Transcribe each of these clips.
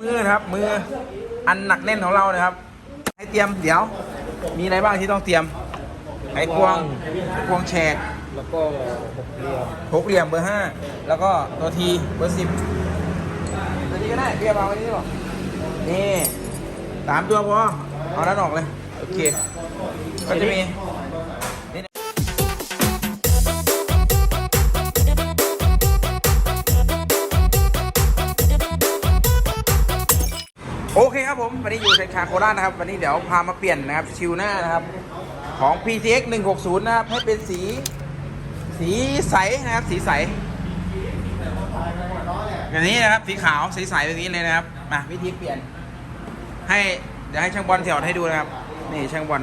มือนะครับ มืออันหนักแน่นของเรานะครับ ให้เตรียมเดี๋ยว มีอะไรบ้างที่ต้องเตรียมไขควงควงแฉกแล้วก็หกเหลี่ยมหกเหลี่ยมเบอร์ห้าแล้วก็ตัวทีเบอร์สิบตัวนี้ก็ได้เบียร์เอาไว้นี่หรอนี่สามตัวพอเอานั้นออกเลย โอเคก็จะมี โอเคครับผมวันนี้อยู่ในคาโคราชนะครับ วันนี้เดี๋ยวพามาเปลี่ยนนะครับชิวหน้านะครับ ของ PTX 160 นะครับ ให้เป็นสี สีใสนะครับ สีใสอย่างนี้นะครับ สีขาวใสๆแบบนี้เลยนะครับมาวิธีเปลี่ยน ให้เดี๋ยวให้ช่างบอลถอดให้ดูนะครับ นี่ช่างบอล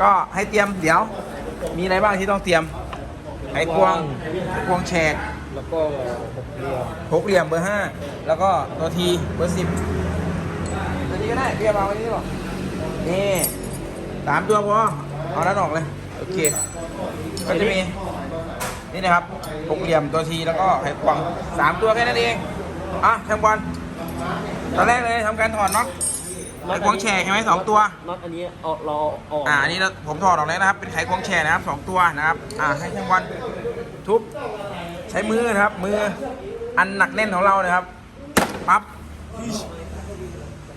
ก็ให้เตรียมเดี๋ยว มีอะไรบ้างที่ต้องเตรียมไขควงไขควงแฉกแล้วก็หกเหลี่ยมหกเหลี่ยมเบอร์ห้าแล้วก็ตัวทีเบอร์สิบตัวนี้ ก็ได้เบียร์เอาไว้นี่หรอนี่สามตัวพอเอานั้นออกเลย โอเค ก็จะมี นี่นะครับหกเหลี่ยมตัวทีแล้วก็ไขควงสามตัวแค่นั้นเอง อะช่างบอลตอนแรกเลยทำการถอดน็อตไขควงแฉกใช่ไหมสองตัวน็อตอันนี้เอาเราเอาออกอ่าอันนี้เราผมถอดออกแล้วนะครับ เป็นไขควงแชร์นะครับสองตัวนะครับ อ่าให้ช่างวันทุบใช้มือนะครับ มืออันหนักแน่นของเรานะครับปั๊บ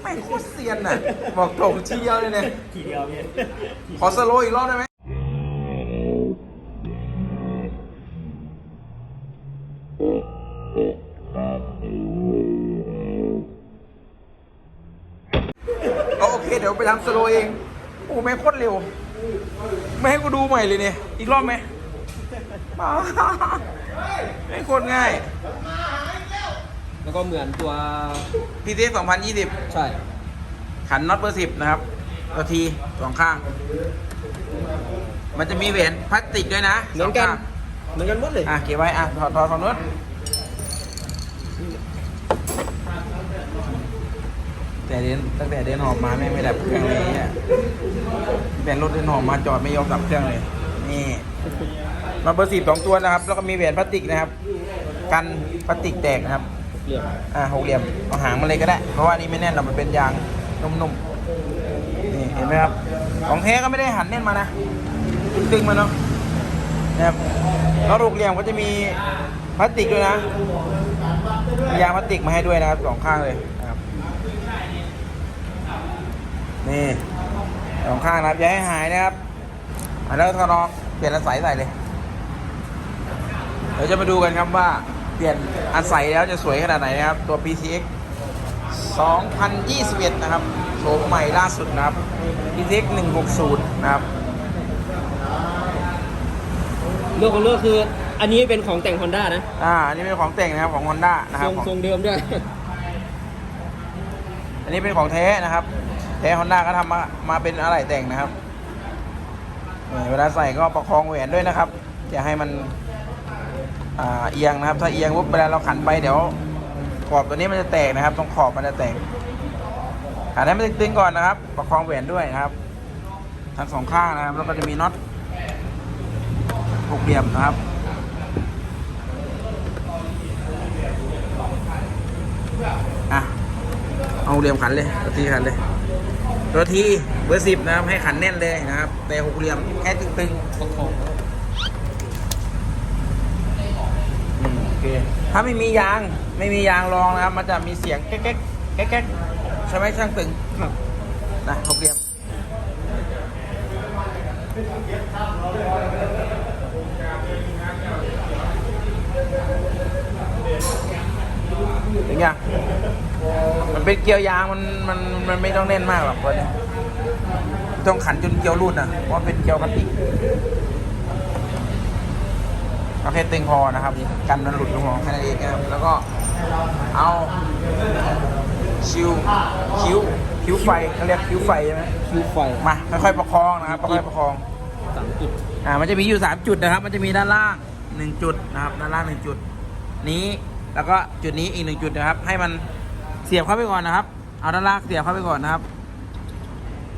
ไม่งโคตรเซียนน่ะ บอกตรงทีเดียวเลยเนี่ย ทีเดียวพี่ขอสโลว์อีกรอบได้ไหมเอาโอเค เดี๋ยวไปทำสโลว์เอง โอ้แม่งโคตรเร็ว ไม่ให้กูดูใหม่เลยเนี่ย อีกรอบไหมบ้าไม่งโคตรง่าย แล้วก็เหมือนตัวพีเท2020ใช่ ขันน็อตเบอร์สิบนะครับตัวทีสองข้าง มันจะมีแหวนพลาสติกด้วยนะเหมือนกันสงข้างเหมือนกันหมดเลย อะเก็บไว้ อะถอดถอดฝั่งนู้นแต่เดินตั้งแต่เดินหอบมาแม่งไม่ดับเครื่องเลยเนี่ยแต่รถเดินหอบมาจอดไม่ยอมดับเครื่องเลย นี่มาเบอร์สิบสองตัวนะครับ แล้วก็มีแหวนพลาสติกนะครับ กันพลาสติกแตกนะครับ เหลี่ยมอ่าหกเหลี่ยมเอาหางมาเลยก็ได้ เพราะว่านี่ไม่แน่นหรอกมันเป็นยางนุ่มๆนี่เห็นไหมครับ ของแท้ก็ไม่ได้หันแน่นมานะตึงๆมาเนาะนะครับแล้วหกเหลี่ยมก็จะมีพลาสติกด้วยนะมียางพลาสติกมาให้ด้วยนะครับสองข้างเลยนะครับนี่สองข้างนะครับอย่าให้หายนะครับอะแล้วทอนองเปลี่ยนอาศัยใส่เลยเดี๋ยวจะมาดูกันครับว่า เปลี่ยนอาศัยแล้วจะสวยขนาดไหนนะครับ ตัว PCX 2021 นะครับโฉมใหม่ล่าสุดนะครับ PCX 160 นะครับ เรื่องของเรื่องคืออันนี้เป็นของแต่ง Honda นะอ่า อันนี้เป็นของแต่งนะครับของ Honda นะคทรัรบงของทรงเดิมด้วย อันนี้เป็นของแท้นะครับ แท้ Honda ก็ทำมามาเป็นอะไรแต่งนะครับนี่เวลาใส่ก็ประคองแหวนด้วยนะครับ อย่าให้มันอ่า เอียงนะครับ ถ้าเอียงปุ๊บเวลาเราขันไปเดี๋ยวขอบตัวนี้มันจะแตกนะครับตรงขอบมันจะแตกขันให้มันตึงๆก่อนนะครับ ประคองแหวนด้วยนะครับ ทั้งสองข้างนะครับแล้วก็จะมีน็อตหกเหลี่ยมนะครับอะเอาเหลี่ยมขันเลยตัวทีขันเลยตัวทีเบอร์สิบนะครับให้ขันแน่นเลยนะครับ แต่หกเหลี่ยมแค่ตึงๆประคอง อืมโอ เค ถ้าไม่มียางไม่มียางรองนะครับ มันจะมีเสียงแก๊กแก๊กแก๊กแก๊กใช่ไหมช่างตึงครับนะหกเหลี่ยมถึงยังมันเป็นเกลียวยางมันมันมันไม่ต้องแน่นมากหรอกวันนี้ต้องขันจนเกลียวรูดนะเพราะเป็นเกลียวพลาสติก เอาแค่ตึงพอนะครับ กันมันหลุดลงมาแค่นั้นเองนะครับแล้วก็เอาชิวคิ้วคิ้วไฟเขาเรียกคิ้วไฟใช่ไหมคิวไฟมาค่อยๆประคองนะครับค่อยๆประคองสามจุดอ่ามันจะมีอยู่สามจุดนะครับ มันจะมีด้านล่างหนึ่งจุดนะครับด้านล่างหนึ่งจุด นี้แล้วก็จุดนี้อีกหนึ่งจุดนะครับ ให้มันเสียบเข้าไปก่อนนะครับ เอาด้านล่างเสียบเข้าไปก่อนนะครับ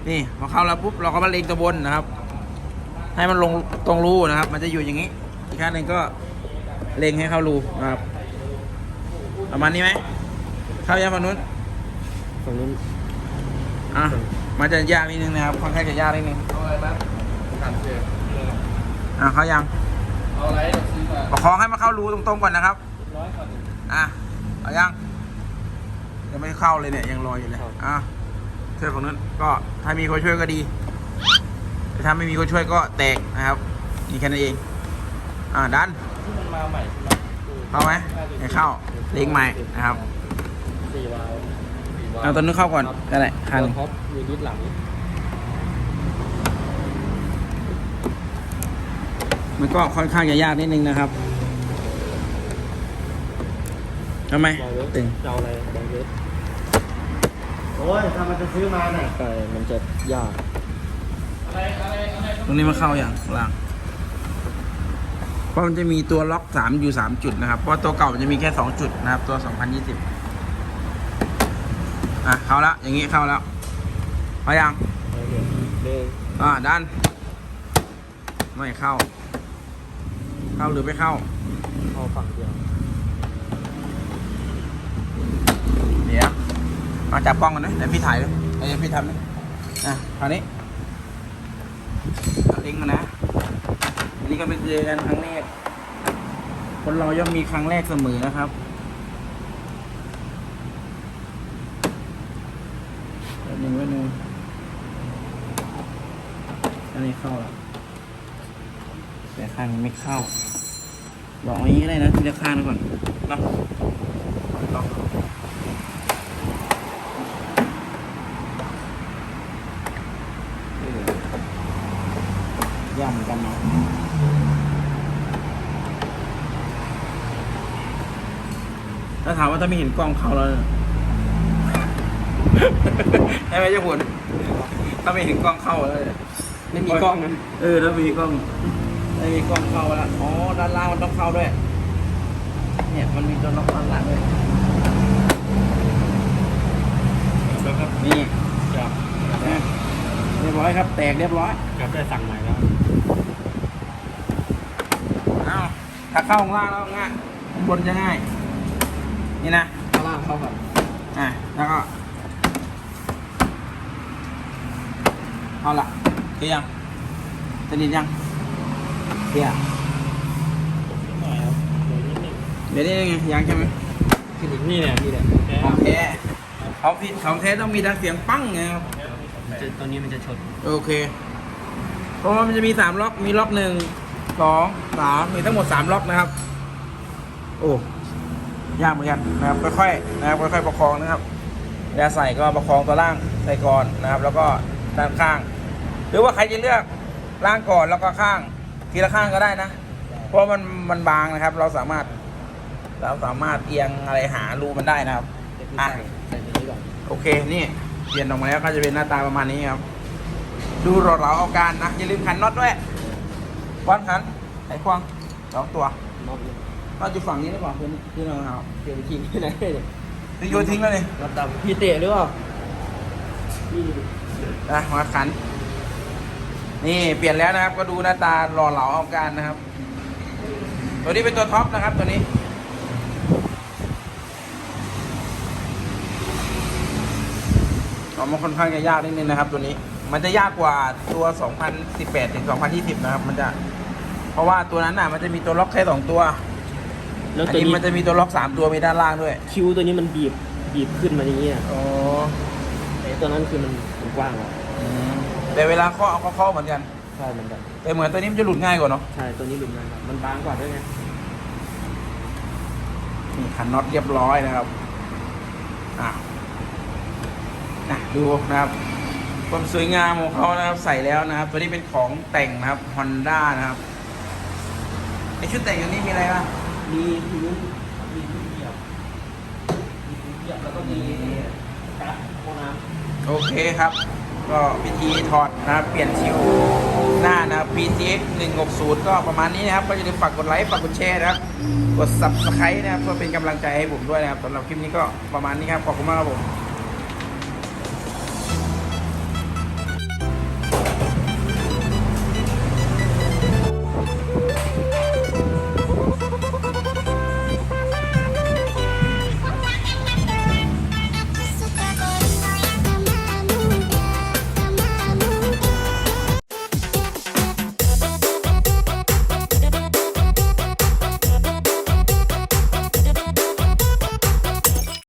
นี่พอเข้าแล้วปุ๊บเราก็มาเล็งตัวบนนะครับ ให้มันลงตรงรูนะครับ มันจะอยู่อย่างนี้ อีกข้างหนึ่งก็เล็งให้เข้ารูนะครับประมาณนี้ไหมเข้ายังฝั่งนู้นฝั่งนู้นอะมันจะยากนิดนึงนะครับค่อนข้างจะยากนิดนึงเอาอะไรบ้างถามเชฟอะเข้ายังเอาอะไรเดี๋ยวซื้อมาประคองให้มันเข้ารูตรงๆก่อนนะครับร้อยก่อนอะเอายังยังไม่เข้าเลยเนี่ยยังรออยู่เลยอะเชื่อฝั่งนู้นก็ถ้ามีคนช่วยก็ดีแต่ถ้าไม่มีคนช่วยก็แตกนะครับนี่แค่นั้นเอง อะดันที่มันมาใหม่ใช่ไหมเข้าไหมไม่เข้าเล็งใหม่นะครับสี่วาล์วเอาตัวนู้นเข้าก่อนก็ได้คันตัวท็อปมีดิสหลังมันก็ค่อนข้างจะยากนิดนึงนะครับทำไมวางเวฟตึงจะเอาอะไรวางเวฟโอ้ยถ้ามันจะซื้อมาเนี่ยใช่มันจะยาก อะไรอะไรอะไรตรงนี้มันเข้าอย่างล่าง เพราะมันจะมีตัวล็อกสามอยู่สามจุดนะครับ เพราะตัวเก่ามันจะมีแค่สองจุดนะครับ ตัวสองพันยี่สิบอะ เข้าแล้ว อย่างงี้เข้าแล้วเข้ายังเอาเดี๋ยวเด้งอ่าดัน ไม่เข้า เข้าหรือไม่เข้า เข้าฝั่งเดียว เดี๋ยวมาจับกล้องกันนะเดี๋ยวพี่ถ่ายเลยเดี๋ยวพี่ทำนะอะคราวนี้เอาลิงก์กันนะอั นี่ก็ไปเจอกันครั้งแรก คนเราย่อมมีครั้งแรกเสมอนะครับแป๊บหนึ่งแป๊บหนึ่งอันนี้เข้าแล้วแต่ข้างนี้ไม่เข้าลองอย่างนี้ได้นะทีละข้างก่อนเนาะลอง ยากเหมือนกันเนาะ ถ้าถามว่าถ้าไม่เห็นกล้องเขาแล้วเนี่ยใช่ไหมเจ้าผลถ้าไม่เห็นกล้องเข้าแล้วเนี่ยไม่มีกล้องนะเออถ้ามีกล้องถ้ามีกล้องเข้าแล้วอ๋อด้านล่างมันต้องเข้าด้วย เนี่ยมันมีตัวล็อกด้านล่างด้วยแล้วครับนี่จับนะเรียบร้อยครับ แตกเรียบร้อยจับได้สั่งใหม่แล้วอ้าวถ้าเข้าข้างล่างแล้วง่ายข้างบนจะง่าย นี่นะข้างล่างเข้าก่อนอะแล้วก็เอาละเคลียร์ยังสนิทยังเคลียร์หน่อยครับเดี๋ยวนิดนึงเดี๋ยวนี้ยังไงยังใช่ไหมคือนี่เนี่ยนี่แหละของแท้ของผิดของแท้ต้องมีดังเสียงปั้งไงครับมันจะตอนนี้มันจะชนโอเค เพราะว่ามันจะมีสามล็อกมีล็อกหนึ่งสองสามมีทั้งหมดสามล็อกนะครับ โอ้ ยากเหมือนกันนะครับค่อยๆนะครับค่อยๆประคองนะครับเวลาใส่ก็ประคองตัวล่างใส่ก่อนนะครับ แล้วก็ด้านข้าง หรือว่าใครจะเลือกล่างก่อนแล้วก็ข้างทีละข้างก็ได้นะ เพราะมันมันบางนะครับ เราสามารถ เราสามารถเอียงอะไรหารูมันได้นะครับอะโอเคนี่เปลี่ยนออกมาแล้วก็จะเป็นหน้าตาประมาณนี้ครับ ดูหล่อเหลาเอาการนะอย่าลืมขันน็อตด้วยควันขันไอ้ควงสองตัวนอก นี้น็อตอยู่ฝั่งนี้หรือเปล่าคือที่เราเอาเดี๋ยวไปทิ้งที่ไหนเนี่ยคือโยนทิ้งแล้วเลยรับดำพี่เตะหรือเปล่าพี่นะมาขัน นี่เปลี่ยนแล้วนะครับ ก็ดูหน้าตาหล่อเหลาเอาการนะครับ ตัวนี้เป็นตัวท็อปนะครับตัวนี้ออกมาค่อนข้างจะยากนิดนึงนะครับ ตัวนี้ มันจะยากกว่าตัว 2018 ถึง 2020 นะครับ มันจะ เพราะว่าตัวนั้นน่ะ มันจะมีตัวล็อกแค่สองตัว แล้วอันตัวนี้นี้มันจะมีตัวล็อกสามตัวมีด้านล่างด้วยคิ้วตัวนี้มันบีบบีบขึ้นมาอย่างเงี้ยอ๋อไอ้ตัวนั้นคือมันมันกว้างอะแต่เวลาเคาะเอาก็เคาะเหมือนกัน ใช่มันแบบแต่เหมือนตัวนี้มันจะหลุดง่ายกว่าเนาะใช่ตัวนี้หลุดง่ายกว่ามันบางกว่าด้วยไงนี่ขันน็อตเรียบร้อยนะครับอะนะดูนะครับความสวยงามของเขานะครับใส่แล้วนะครับ ตัวนี้เป็นของแต่งนะครับ Honda นะครับไอชุดแต่งอันนี้มีอะไรบ้าง มีพื้นมีพื้นเหยียบมีพื้นเหยียบแล้วก็มีกั๊กห้องน้ำโอเคครับ ก็วิธีถอดนะครับเปลี่ยนชิวหน้านะครับ PCX 160 ก็ประมาณนี้นะครับ ก็อย่าลืมฝากกดไลค์ฝากกดแชร์นะครับ กด Subscribe นะครับเพื่อเป็นกำลังใจให้ผมด้วยนะครับสำหรับคลิปนี้ก็ประมาณนี้ครับ ขอบคุณมากครับผม